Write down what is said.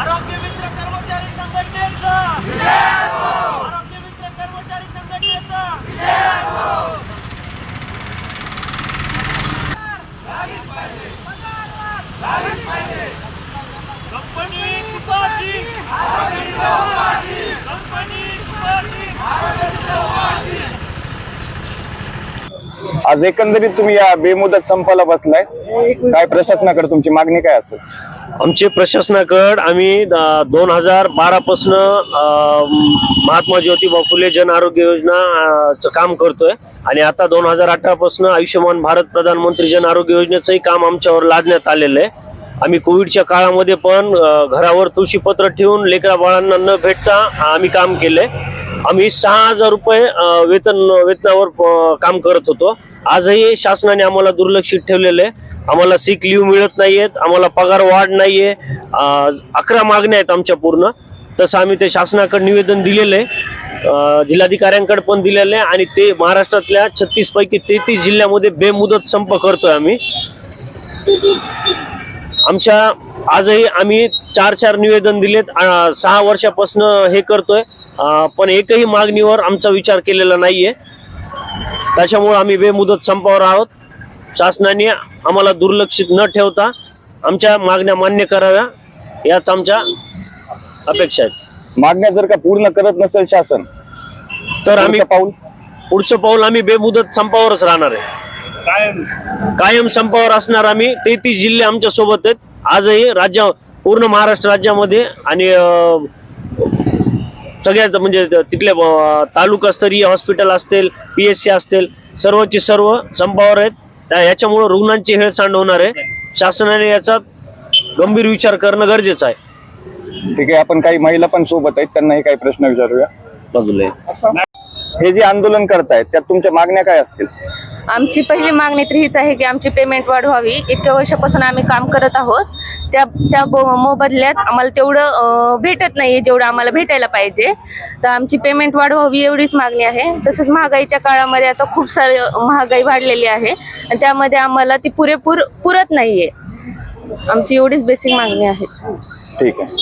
आरोग्य मित्र कर्मचारी संघटनेचा. आरोग्य मित्र कर्मचारी संघटनेचा. कंपनी उपाशी. कंपनी तुपाशी आज एकंदरीत तुम्ही या बेमुदत संपाला बसलाय. काय प्रशासनाकडे तुमची मागणी काय असेल? आमचे प्रशासनाकड आम्ही दोन हजार बारापासून महात्मा ज्योतिबा फुले जन आरोग्य योजना चं काम करतोय. आणि आता दोन हजार अठरापासून आयुष्यमान भारत प्रधानमंत्री जन आरोग्य योजनेचंही काम आमच्यावर लादण्यात आलेलं आहे आम्ही कोविडच्या काळामध्ये पण घरावर तुळशीपत्र ठेवून लेकरा बाळांना न भेटता आम्ही काम केलंय. आम्ही सहा हजार रुपये वेतन वेतनावर काम करत होतो. आजही शासनाने आम्हाला दुर्लक्षित ठेवलेलं आहे. आम्हाला सीक लिव्ह मिळत नाहीयेत आम्हाला पगार वाढ नाहीये. अकरा मागण्या आहेत आमच्या पूर्ण. तसं आम्ही ते शासनाकडे निवेदन दिलेलं आहे. जिल्हाधिकाऱ्यांकडे पण दिलेलं आहे आणि ते महाराष्ट्रातल्या छत्तीस पैकी तेहतीस जिल्ह्यामध्ये बेमुदत संप करतोय आम्ही. आमच्या आजही आम्ही चार चार निवेदन दिलेत. सहा वर्षापासून हे करतोय. पण एकही मागणीवर आमचा विचार केलेला नाहीये. त्याच्यामुळे आम्ही बेमुदत संपावर आहोत. शासनाने आम्हाला दुर्लक्षित न ठेवता आमच्या मागण्या मान्य कराव्या याच आमच्या अपेक्षा आहेत. मागण्या जर का पूर्ण करत नसेल शासन तर आम्ही पाऊल? पुढचं पाऊल आम्ही बेमुदत संपावरच राहणार आहे. कायम. संपावर असणार आम्ही. तेहतीस जिल्हे आमच्यासोबत आहेत. आजही राज्य पूर्ण महाराष्ट्र राज्यामध्ये आणि अं, सगळ्यात म्हणजे तिथले तालुकास्तरीय हॉस्पिटल असतील पी एस सी असतील सर्वची सर्व संपावर आहेत. याच्यामुळं रुग्णांची हेळसांड होणार आहे. शासनाने याचा गंभीर विचार करणं गरजेचं आहे. ठीक आहे आपण काही महिला पण सोबत आहेत त्यांनाही काही प्रश्न विचारूया. बाजूला. हे जे आंदोलन करतायत त्यात तुमच्या मागण्या काय असतील? आमची पहिली मागणी तर हीच आहे की आमची पेमेंट वाढ व्हावी इतक्या वर्षापासून आम्ही काम करत आहोत. त्या त्या मोबदल्यात आम्हाला तेवढं भेटत नाही जेवढं आम्हाला भेटायला पाहिजे. तर आमची पेमेंट वाढ व्हावी एवढीच मागणी आहे. तसंच महागाईच्या काळामध्ये आता खूप सारी महागाई वाढलेली आहे. आणि त्यामध्ये आम्हाला ती पुरेपूर पुरत नाहीये. आमची एवढीच बेसिक मागणी आहे. ठीक आहे.